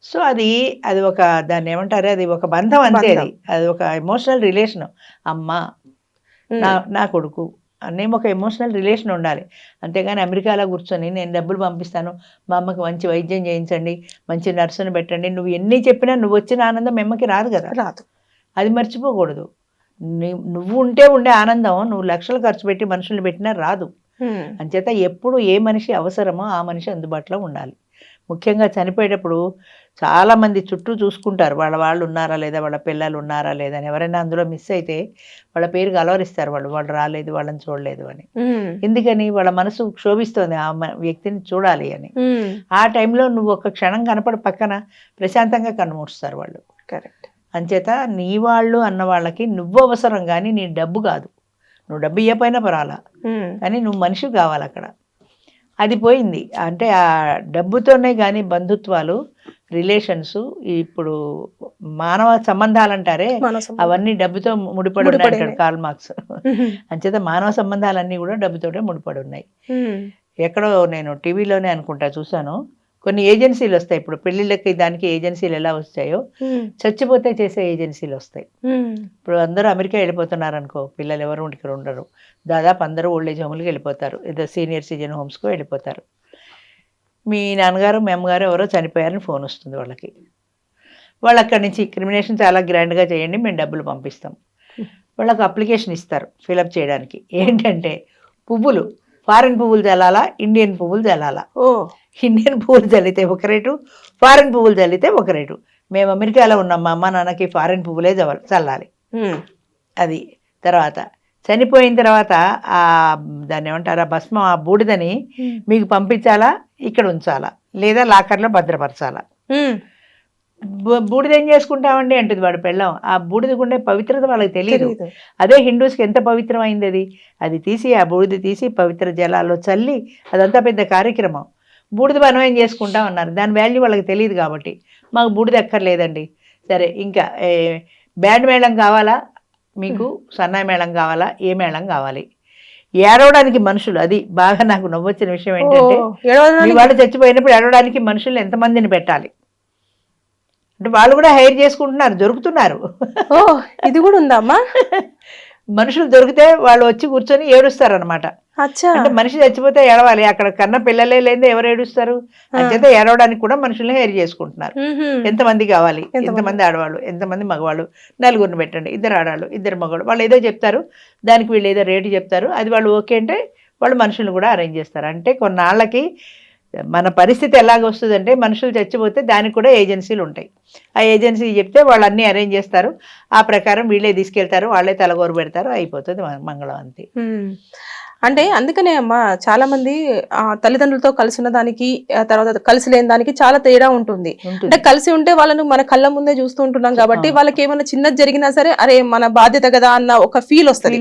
సో అది అది ఒక దాన్ని ఏమంటారు? అది ఒక బంధం అంతే అది. అది ఒక ఎమోషనల్ రిలేషన్ అమ్మ. నా నా కొడుకు అన్నీ ఒక ఎమోషనల్ రిలేషన్ ఉండాలి. అంతేగాని అమెరికాలో కూర్చొని నేను డబ్బులు పంపిస్తాను. మా అమ్మకి మంచి వైద్యం చేయించండి. మంచి నర్సుని పెట్టండి. నువ్వు ఎన్ని చెప్పినా నువ్వు వచ్చిన ఆనందం మీ అమ్మకి రాదు కదా. రాదు. అది మర్చిపోకూడదు. నువ్వు ఉంటే ఉండే ఆనందం నువ్వు లక్షలు ఖర్చు పెట్టి మనుషుల్ని పెట్టినా రాదు. అంచేత ఎప్పుడు ఏ మనిషి అవసరమో ఆ మనిషి అందుబాటులో ఉండాలి. ముఖ్యంగా చనిపోయేటప్పుడు చాలామంది చుట్టూ చూసుకుంటారు. వాళ్ళ వాళ్ళు ఉన్నారా లేదా? వాళ్ళ పిల్లలు ఉన్నారా లేదా అని. ఎవరైనా అందులో మిస్ అయితే వాళ్ళ పేరు కలవరిస్తారు వాళ్ళు. వాళ్ళు రాలేదు వాళ్ళని చూడలేదు అని. ఎందుకని? వాళ్ళ మనసు క్షోభిస్తోంది. ఆ వ్యక్తిని చూడాలి అని. ఆ టైంలో నువ్వు ఒక క్షణం కనపడి పక్కన ప్రశాంతంగా కన్నుమూడుస్తారు వాళ్ళు. కరెక్ట్. అంచేత నీ వాళ్ళు అన్న వాళ్ళకి నువ్వు అవసరం కానీ నీ డబ్బు కాదు. నువ్వు డబ్బు ఇవ్వపోయినా పర్వాలా. ఉమ్. కానీ నువ్వు మనిషి కావాలి అక్కడ అది పోయింది. అంటే ఆ డబ్బుతోనే కానీ బంధుత్వాలు రిలేషన్స్ ఇప్పుడు మానవ సంబంధాలు అంటారే అవన్నీ డబ్బుతో ముడిపడి ఉన్నాయి అంటాడు కార్ల్ మార్క్స్. అంచేత మానవ సంబంధాలన్నీ కూడా డబ్బుతోటే ముడిపడి ఉన్నాయి. ఎక్కడో నేను టీవీలోనే అనుకుంటా చూశాను. కొన్ని ఏజెన్సీలు వస్తాయి. ఇప్పుడు పెళ్ళిళ్ళకి దానికి ఏజెన్సీలు ఎలా వస్తాయో ఉమ్. చచ్చిపోతే చేసే ఏజెన్సీలు వస్తాయి. ఇప్పుడు అందరూ అమెరికా వెళ్ళిపోతున్నారు అనుకో పిల్లలు ఎవరు ఇక్కడ ఉండరు. దాదాపు అందరూ ఓల్డ్ ఏజ్ హోమ్కి వెళ్ళిపోతారు. ఏదో సీనియర్ సిటిజన్ హోమ్స్కి వెళ్ళిపోతారు. మీ నాన్నగారు మీ అమ్మగారు ఎవరో చనిపోయారని ఫోన్ వస్తుంది వాళ్ళకి. వాళ్ళు అక్కడి నుంచి క్రిమినేషన్ చాలా గ్రాండ్గా చేయండి మేము డబ్బులు పంపిస్తాం. వాళ్ళకి అప్లికేషన్ ఇస్తారు ఫిలప్ చేయడానికి. ఏంటంటే పువ్వులు ఫారిన్ పువ్వులు చల్లాలా ఇండియన్ పువ్వులు చల్లాలా ఓ. ఇండియన్ పువ్వులు చల్లితే ఒక రేటు ఫారిన్ పువ్వులు చల్లితే ఒక రేటు మేము అమెరికాలో ఉన్నాం మా అమ్మ నాన్నకి ఫారిన్ పువ్వులే చల్ల- చల్లాలి. అది తర్వాత చనిపోయిన తర్వాత ఆ దాన్ని ఏమంటారు ఆ భస్మం ఆ బూడిదని మీకు పంపించాలా? ఇక్కడ ఉంచాలా? లేదా లాకర్లో భద్రపరచాలా? బూడిద ఏం చేసుకుంటామండి? అంటుంది వాడు పెళ్ళం. ఆ బూడిద ఉండే పవిత్రత వాళ్ళకి తెలియదు. అదే హిందూస్కి ఎంత పవిత్రమైంది అది? అది తీసి ఆ బూడిద తీసి పవిత్ర జలాల్లో చల్లి అదంతా పెద్ద కార్యక్రమం. బూడిద మనం ఏం చేసుకుంటాం అన్నారు. దాని వాల్యూ వాళ్ళకి తెలియదు కాబట్టి. మాకు బూడిద ఎక్కర్లేదండి. సరే ఇంకా బ్యాండ్ మేళం కావాలా? మీకు సన్నాయి మేళం కావాలా? ఏ మేళం కావాలి? ఏడవడానికి మనుషులు అది బాగా నాకు నవ్వొచ్చిన విషయం ఏంటంటే వాళ్ళు చచ్చిపోయినప్పుడు ఏడవడానికి మనుషులు ఎంతమందిని పెట్టాలి? అంటే వాళ్ళు కూడా హైర్ చేసుకుంటున్నారు దొరుకుతున్నారు. ఇది కూడా ఉందమ్మా [LAUGHS] మనుషులు దొరికితే వాళ్ళు వచ్చి కూర్చొని ఏడుస్తారనమాట అంటే మనిషి చచ్చిపోతే ఏడవాలి. అక్కడ కన్న పిల్లలే లేదే ఎవరు ఏడుస్తారు? అంచేత ఏడవడానికి కూడా మనుషుల్ని హైర్ చేసుకుంటున్నారు. ఎంతమంది కావాలి? ఎంతమంది? ఆడవాళ్ళు? ఎంతమంది మగవాళ్ళు? నలుగురిని పెట్టండి. ఇద్దరు ఆడవాళ్ళు ఇద్దరు మగవాళ్ళు. వాళ్ళు ఏదో చెప్తారు. దానికి వీళ్ళు ఏదో రేటు చెప్తారు. అది వాళ్ళు ఓకే అంటే వాళ్ళు మనుషులు కూడా అరేంజ్ చేస్తారు. అంటే కొన్నాళ్ళకి మన పరిస్థితి ఎలాగ వస్తుందంటే మనుషులు చచ్చిపోతే దానికి కూడా ఏజెన్సీలు ఉంటాయి. ఆ ఏజెన్సీ చెప్తే వాళ్ళు అన్నీ అరేంజ్ చేస్తారు. ఆ ప్రకారం వీళ్ళే తీసుకెళ్తారు. వాళ్ళే తలగోరు పెడతారు. అయిపోతుంది మంగళం అంతే. అంటే అందుకనే అమ్మా చాలా మంది ఆ, తల్లిదండ్రులతో కలిసి ఉన్న దానికి తర్వాత కలిసి లేని దానికి చాలా తేడా ఉంటుంది అంటే కలిసి ఉంటే వాళ్ళను మన కళ్ళ ముందే చూస్తూ ఉంటున్నాం కాబట్టి. వాళ్ళకి ఏమైనా చిన్నది జరిగినా సరే అరే మన బాధ్యత కదా అన్న ఒక ఫీల్ వస్తుంది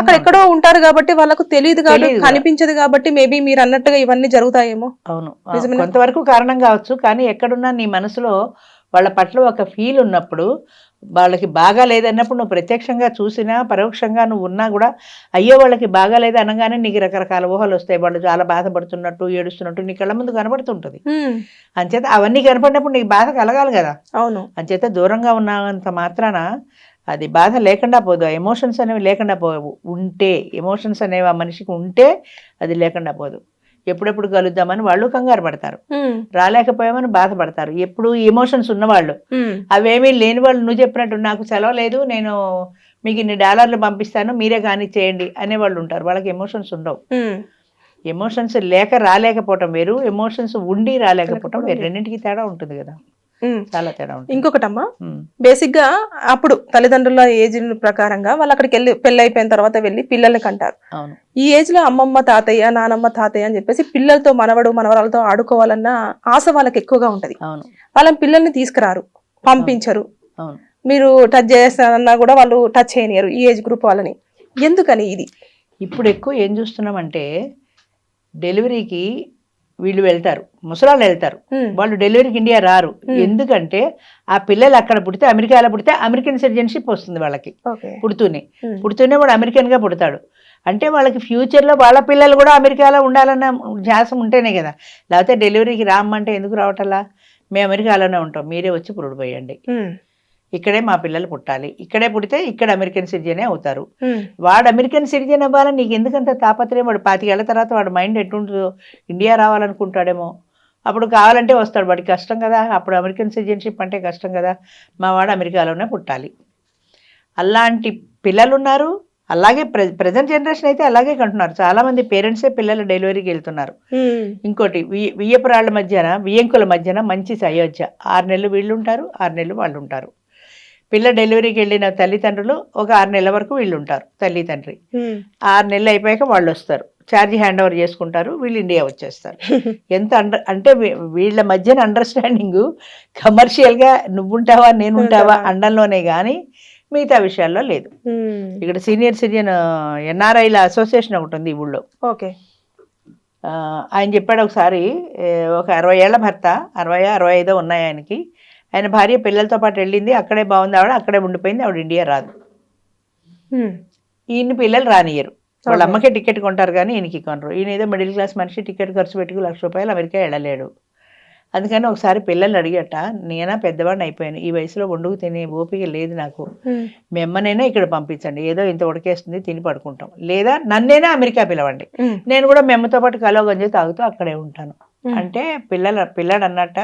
అక్కడ ఎక్కడో ఉంటారు కాబట్టి వాళ్ళకు తెలియదు కాబట్టి. కనిపించదు కాబట్టి మేబీ మీరు అన్నట్టుగా ఇవన్నీ జరుగుతాయేమో అవును? కొంతవరకు కారణం కావచ్చు కానీ ఎక్కడున్నా నీ మనసులో వాళ్ళ పట్ల ఒక ఫీల్ ఉన్నప్పుడు వాళ్ళకి బాగా లేదన్నప్పుడు నువ్వు ప్రత్యక్షంగా చూసినా పరోక్షంగా నువ్వు ఉన్నా కూడా అయ్యో వాళ్ళకి బాగా లేదు అనగానే నీకు రకరకాల ఊహలు వస్తాయి. వాళ్ళు చాలా బాధపడుతున్నట్టు ఏడుస్తున్నట్టు నీ కళ్ళ ముందు కనబడుతుంటుంది. అంచేత అవన్నీ కనపడినప్పుడు నీకు బాధ కలగాలి కదా. అవును. అంచేత దూరంగా ఉన్నంత మాత్రాన అది బాధ లేకుండా పోదు. ఆ ఎమోషన్స్ అనేవి లేకుండా పోవు. ఉంటే ఎమోషన్స్ అనేవి ఆ మనిషికి ఉంటే అది లేకుండా పోదు. ఎప్పుడెప్పుడు కలుద్దామని వాళ్ళు కంగారు పడతారు. రాలేకపోయామని బాధపడతారు ఎప్పుడు ఎమోషన్స్ ఉన్నవాళ్ళు. అవేమీ లేని వాళ్ళు నువ్వు చెప్పినట్టు నాకు సెలవు లేదు నేను మీకు ఇన్ని డాలర్లు పంపిస్తాను మీరే కానీ చేయండి అనేవాళ్ళు ఉంటారు వాళ్ళకి ఎమోషన్స్ ఉండవు. ఎమోషన్స్ లేక రాలేకపోవటం వేరు ఎమోషన్స్ ఉండి రాలేకపోవటం వేరు రెండింటికి తేడా ఉంటుంది కదా. చాలా తేడా ఉంటుంది. ఇంకొకటమ్మా. బేసిక్గా అప్పుడు తల్లిదండ్రుల ఏజ్ ప్రకారంగా వాళ్ళు అక్కడికి వెళ్ళి పెళ్ళి అయిపోయిన తర్వాత వెళ్ళి పిల్లల్ని కంటారు. ఈ ఏజ్లో అమ్మమ్మ తాతయ్య నానమ్మ తాతయ్య అని చెప్పేసి పిల్లలతో మనవడు మనవరాలతో ఆడుకోవాలన్న ఆశ వాళ్ళకి ఎక్కువగా ఉంటది. వాళ్ళని పిల్లల్ని తీసుకురారు పంపించరు. మీరు టచ్ చేస్తానన్నా కూడా వాళ్ళు టచ్ చేయనియరు ఈ ఏజ్ గ్రూప్ వాళ్ళని. ఎందుకని ఇది? ఇప్పుడు ఎక్కువ ఏం చూస్తున్నామంటే డెలివరీకి వీళ్ళు వెళ్తారు. ముసలాళ్ళు వెళ్తారు. వాళ్ళు డెలివరీకి ఇండియా రారు. ఎందుకంటే ఆ పిల్లలు అక్కడ పుడితే అమెరికాలో పుడితే అమెరికన్ సిటిజన్షిప్ వస్తుంది వాళ్ళకి పుడుతూనే. పుడుతూనే వాడు అమెరికన్గా పుడతాడు. అంటే వాళ్ళకి ఫ్యూచర్లో వాళ్ళ పిల్లలు కూడా అమెరికాలో ఉండాలన్న ధ్యాసం ఉంటేనే కదా. లేకపోతే డెలివరీకి రామ్మంటే ఎందుకు రావటల్లా మేము అమెరికాలోనే ఉంటాం. మీరే వచ్చి పురుడుపోయండి ఉమ్. ఇక్కడే మా పిల్లలు పుట్టాలి. ఇక్కడే పుడితే ఇక్కడ అమెరికన్ సిటిజనే అవుతారు. వాడు అమెరికన్ సిటిజన్ అవ్వాలని నీకు ఎందుకంత తాపత్రయం? వాడు పాతికేళ్ళ తర్వాత వాడు మైండ్ ఎట్టుంటుందో ఇండియా రావాలనుకుంటాడేమో. అప్పుడు కావాలంటే వస్తాడు. వాడికి కష్టం కదా. అప్పుడు అమెరికన్ సిటిజన్షిప్ అంటే కష్టం కదా. మా వాడు అమెరికాలోనే పుట్టాలి. అలాంటి పిల్లలు ఉన్నారు అలాగే ప్రె ప్రజెంట్ జనరేషన్ అయితే అలాగే కంటున్నారు. చాలామంది పేరెంట్సే పిల్లలు డెలివరీకి వెళ్తున్నారు. ఇంకోటి వియ్యపురాళ్ళ మధ్యన వియ్యంకుల మధ్యన మంచి అయోధ్య ఆరు నెలలు వీళ్ళు ఉంటారు ఆరు నెలలు వాళ్ళు ఉంటారు పిల్ల డెలివరీకి వెళ్ళిన తల్లిదండ్రులు ఒక ఆరు నెలల వరకు వీళ్ళు ఉంటారు తల్లి తండ్రి ఉమ్. ఆరు నెలలు అయిపోయాక వాళ్ళు వస్తారు. ఛార్జ్ హ్యాండ్ ఓవర్ చేసుకుంటారు వీళ్ళు ఇండియా వచ్చేస్తారు. [LAUGHS] ఎంత అండర్ అంటే వీళ్ళ మధ్యన అండర్స్టాండింగ్ కమర్షియల్గా నువ్వుంటావా నేను ఉంటావా? అండంలోనే కానీ మిగతా విషయాల్లో లేదు. ఇక్కడ సీనియర్ సిటిజన్ ఎన్ఆర్ఐల అసోసియేషన్ ఒకటి ఉంది ఈ ఊళ్ళో. ఓకే. ఆయన చెప్పాడు ఒకసారి ఒక అరవై ఏళ్ళ భర్త అరవై అరవై ఐదో ఉన్నాయి ఆయనకి. ఆయన భార్య పిల్లలతో పాటు వెళ్ళింది అక్కడే బాగుంది ఆవిడ అక్కడే ఉండిపోయింది ఆవిడ ఇండియా రాదు. ఈయన పిల్లలు రానియరు వాళ్ళ. అమ్మకే టికెట్ కొంటారు కానీ ఈయనకి కొనరు ఈయన ఏదో మిడిల్ క్లాస్ మనిషి టికెట్ ఖర్చు పెట్టుకు లక్ష రూపాయలు అమెరికా వెళ్ళలేడు అందుకని ఒకసారి పిల్లలు అడిగట నేనా పెద్దవాడిని అయిపోయాను ఈ వయసులో వండుకు తినే ఓపిక లేదు నాకు ఉమ్. మీ అమ్మనైనా ఇక్కడ పంపించండి ఏదో ఇంత ఉడకేస్తుంది తిని పడుకుంటాం లేదా నన్నైనా అమెరికా పిలవండి. నేను కూడా మీ అమ్మతో పాటు కలో గంజి తాగుతూ అక్కడే ఉంటాను. అంటే పిల్లల పిల్లాడు అన్నట్ట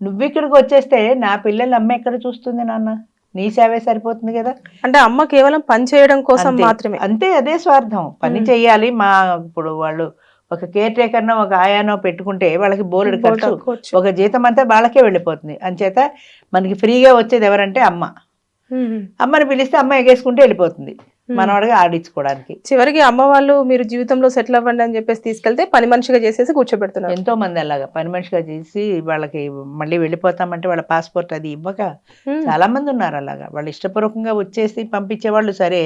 నువ్వు ఇక్కడికి వచ్చేస్తే నా పిల్లలు అమ్మ ఎక్కడ చూస్తుంది నాన్న? నీ సేవే సరిపోతుంది కదా? అంటే అమ్మ కేవలం పని చేయడం కోసం. మాత్రమే. అంతే అదే స్వార్థం. పని చెయ్యాలి మా ఇప్పుడు వాళ్ళు ఒక కేర్ టేకర్నో ఒక ఆయానో పెట్టుకుంటే వాళ్ళకి బోలెడు ఖర్చు. ఒక జీతం అంతా వాళ్ళకే వెళ్ళిపోతుంది. అంచేత మనకి ఫ్రీగా వచ్చేది ఎవరంటే అమ్మ. అమ్మని పిలిస్తే అమ్మ ఎగేసుకుంటే వెళ్ళిపోతుంది. మనవాడిగా ఆడించుకోవడానికి. చివరికి అమ్మ వాళ్ళు మీరు జీవితంలో సెటిల్ అవ్వండి అని చెప్పేసి తీసుకెళ్తే పని మనిషిగా చేసేసి కూర్చోబెడుతున్నారు. ఎంతో మంది అలాగా పని మనిషిగా చేసి వాళ్ళకి మళ్ళీ వెళ్ళిపోతామంటే వాళ్ళ పాస్పోర్ట్ అది ఇవ్వక. చాలా మంది ఉన్నారు అలాగా. వాళ్ళు ఇష్టపూర్వకంగా వచ్చేసి పంపించే వాళ్ళు సరే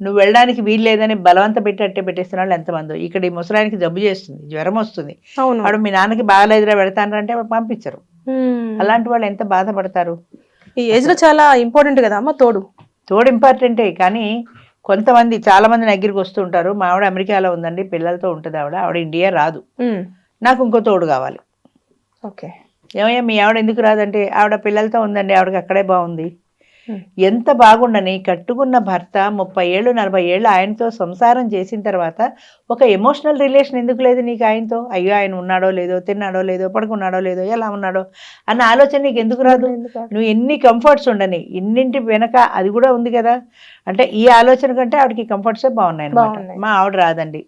నువ్వు వెళ్ళడానికి వీలు లేదని బలవంత పెట్టి అట్టే పెట్టేస్తున్న వాళ్ళు ఎంతమంది. ఇక్కడ ఈ ముసలానికి జబ్బు చేస్తుంది జ్వరం వస్తుంది. అవును. వాడు మీ నాన్నకి బాగాలేదురా పెడతాను అంటే పంపించరు. అలాంటి వాళ్ళు ఎంత బాధపడతారు? ఈ ఏజ్లో చాలా ఇంపార్టెంట్ కదా అమ్మ తోడు. తోడు ఇంపార్టెంటే కానీ కొంతమంది చాలా మంది దగ్గరికి వస్తూ ఉంటారు మా ఆవిడ అమెరికాలో ఉందండి పిల్లలతో ఉంటుంది ఆవిడ. ఆవిడ ఇండియా రాదు. నాకు ఇంకో తోడు కావాలి. ఓకే. ఏమయ్యా మీ ఆవిడ ఎందుకు రాదంటే ఆవిడ పిల్లలతో ఉందండి ఆవిడకి అక్కడే బాగుంది. ఎంత బాగుండని కట్టుకున్న భర్త ముప్పై ఏళ్ళు నలభై ఏళ్ళు ఆయనతో సంసారం చేసిన తర్వాత ఒక ఎమోషనల్ రిలేషన్ ఎందుకు లేదు నీకు ఆయనతో? అయ్యో ఆయన ఉన్నాడో లేదో తిన్నాడో లేదో పడుకున్నాడో లేదో ఎలా ఉన్నాడో అన్న ఆలోచన నీకు ఎందుకు రాదు? నువ్వు ఎన్ని కంఫర్ట్స్ ఉండని ఇన్నింటి వెనక అది కూడా ఉంది కదా? అంటే ఈ ఆలోచన కంటే ఆవిడకి కంఫర్ట్సే బాగున్నాయి. మా ఆవిడ రాదండి.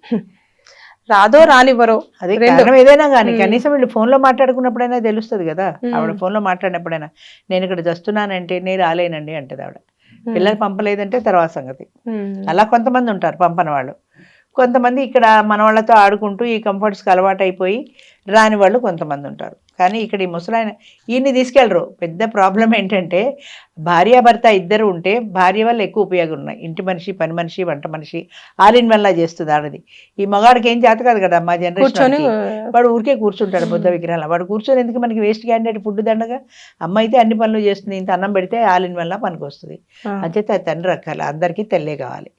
రాదో రానివ్వరో అదే. కారణం ఏదైనా కానీ. కనీసం వీళ్ళు ఫోన్లో మాట్లాడుకున్నప్పుడైనా తెలుస్తుంది కదా. ఆవిడ ఫోన్లో మాట్లాడినప్పుడైనా నేను ఇక్కడ చస్తున్నానంటే నేను రాలేనండి అంటది ఆవిడ పిల్లలు పంపలేదంటే తర్వాత సంగతి. అలా కొంతమంది ఉంటారు పంపని వాళ్ళు కొంతమంది ఇక్కడ మన వాళ్ళతో ఆడుకుంటూ ఈ కంఫర్ట్స్కి అలవాటు అయిపోయి రాని వాళ్ళు కొంతమంది ఉంటారు. కానీ ఇక్కడ ఈ ముసలాయన ఈయన్ని తీసుకెళ్ళరు. పెద్ద ప్రాబ్లం ఏంటంటే భార్యాభర్త ఇద్దరు ఉంటే భార్య వల్ల ఎక్కువ ఉపయోగం ఉన్నాయి. ఇంటి మనిషి పని మనిషి వంట మనిషి ఆల్ ఇన్ వల్ల చేస్తుంది ఆడది. ఈ మగాడికి ఏం చేత కాదు కదా మా కూర్చొని జనరేషన్ వాడు ఊరికే కూర్చుంటాడు బుద్ధ విగ్రహాలు. వాడు కూర్చొని ఎందుకు మనకి వేస్ట్ క్యాండిడేట్ ఫుడ్ దండగా? అమ్మ అయితే అన్ని పనులు చేస్తుంది. ఇంత అన్నం పెడితే ఆల్ ఇన్ వల్ల పనికి వస్తుంది. అంచేత తండ్రి రకాల అందరికీ తెల్లే కావాలి.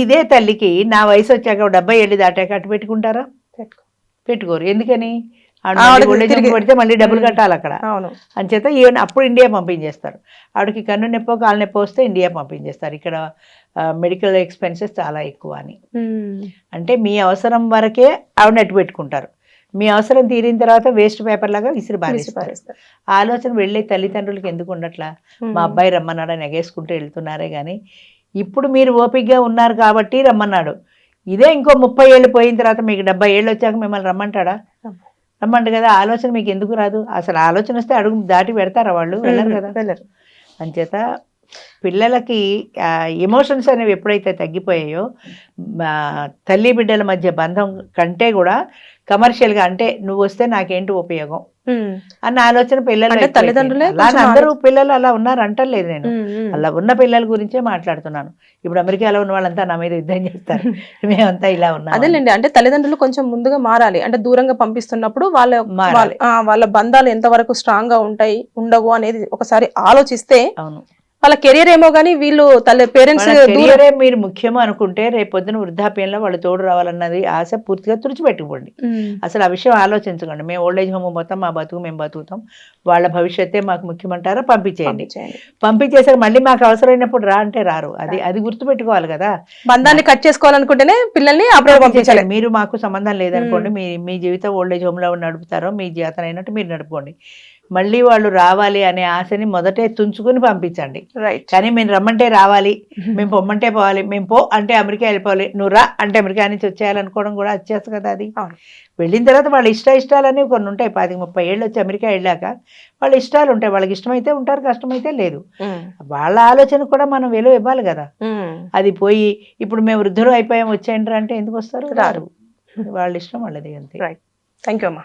ఇదే తల్లికి నా వయసు వచ్చాక డెబ్బై ఏళ్ళు దాటాక అటు పెట్టుకుంటారా? పెట్టుకో. పెట్టుకోరు. ఎందుకని? పడితే మళ్ళీ డబ్బులు. కట్టాలి అక్కడ. అవును. అంచేత ఈవెన్ అప్పుడు ఇండియా పంపించేస్తారు. ఆవిడకి కన్ను నొప్పో కాలు నొప్పి వస్తే ఇండియా పంపించేస్తారు. ఇక్కడ మెడికల్ ఎక్స్పెన్సెస్ చాలా ఎక్కువ అని. అంటే మీ అవసరం వరకే ఆవిడ అట్టు పెట్టుకుంటారు. మీ అవసరం తీరిన తర్వాత వేస్ట్ పేపర్ లాగా విసిరి బారేస్తారు ఆలోచన వెళ్ళే తల్లిదండ్రులకి ఎందుకు ఉండట్లా? మా అబ్బాయి రమ్మన్నాడని ఎగేసుకుంటూ వెళ్తున్నారే కానీ ఇప్పుడు మీరు ఓపికగా ఉన్నారు కాబట్టి రమ్మన్నాడు. ఇదే ఇంకో ముప్పై ఏళ్ళు పోయిన తర్వాత మీకు డెబ్బై ఏళ్ళు వచ్చాక మిమ్మల్ని రమ్మంటాడా? రమ్మంట కదా ఆలోచన మీకు ఎందుకు రాదు? అసలు ఆలోచన వస్తే అడుగు దాటి పెడతారా వాళ్ళు? వెళ్ళరు కదా. వెళ్ళరు. అంచేత పిల్లలకి ఎమోషన్స్ అనేవి ఎప్పుడైతే తగ్గిపోయాయో తల్లి బిడ్డల మధ్య బంధం కంటే కూడా కమర్షియల్గా అంటే నువ్వు వస్తే నాకేంటి ఉపయోగం. అన్న ఆలోచన పిల్లలు అంటే తల్లిదండ్రులే అందరూ పిల్లలు అలా ఉన్నారు అంటలేదు నేను. అలా ఉన్న పిల్లల గురించే మాట్లాడుతున్నాను. ఇప్పుడు అమెరికాలో ఉన్న వాళ్ళంతా నా మీద యుద్ధం చేస్తారు. మేమంతా ఇలా ఉన్నాం అదేలేండి. అంటే తల్లిదండ్రులు కొంచెం ముందుగా మారాలి. అంటే దూరంగా పంపిస్తున్నప్పుడు వాళ్ళ వాళ్ళ బంధాలు ఎంతవరకు స్ట్రాంగ్గా ఉంటాయి ఉండవు అనేది ఒకసారి ఆలోచిస్తే అవును. వాళ్ళ కెరియర్ ఏమో గానీ వీళ్ళు తల్లి పేరెంట్స్ కెరియరే మీరు ముఖ్యమో అనుకుంటే రేపు పొద్దున వృద్ధాప్యంలో వాళ్ళు తోడు రావాలన్నది ఆశ పూర్తిగా తుడిచిపెట్టుకోండి. అసలు ఆ విషయం ఆలోచించకండి. మేము ఓల్డ్ ఏజ్ హోమ్ పోతాం మా బతుకు మేము బతుకుతాం. వాళ్ళ భవిష్యత్తే మాకు ముఖ్యమంటారా పంపించేయండి. పంపించేసాక మళ్ళీ మాకు అవసరమైనప్పుడు రా అంటే రారు. అది అది గుర్తుపెట్టుకోవాలి కదా. బంధాన్ని కట్ చేసుకోవాలనుకుంటేనే పిల్లల్ని అప్పుడే పంపించాలి. మీరు మాకు సంబంధం లేదనుకోండి మీ మీ జీవితం ఓల్డ్ ఏజ్ హోమ్లో నడుపుతారో మీ జీవితం అయినట్టు మీరు నడుపుకోండి. మళ్ళీ వాళ్ళు రావాలి అనే ఆశని మొదటే తుంచుకుని పంపించండి. రైట్ కానీ మేము రమ్మంటే రావాలి [LAUGHS] మేము పొమ్మంటే పోవాలి మేము పో అంటే అమెరికా వెళ్ళిపోవాలి నువ్వు రా అంటే అమెరికా నుంచి వచ్చేయాలనుకోవడం కూడా వచ్చేస్తుంది కదా అది. వెళ్ళిన తర్వాత వాళ్ళ ఇష్ట ఇష్టాలు అనేవి కొన్ని ఉంటాయి. పాతిక ముప్పై ఏళ్ళు వచ్చి అమెరికా వెళ్ళాక వాళ్ళ ఇష్టాలు ఉంటాయి. వాళ్ళకి ఇష్టమైతే ఉంటారు కష్టమైతే లేదు. వాళ్ళ ఆలోచన కూడా మనం విలువ ఇవ్వాలి కదా. అది పోయి ఇప్పుడు మేము వృద్ధులు అయిపోయాం వచ్చేయండి అంటే ఎందుకు వస్తారు? రారు. వాళ్ళ ఇష్టం వాళ్ళది అంతే. రైట్ థ్యాంక్ యూ అమ్మా.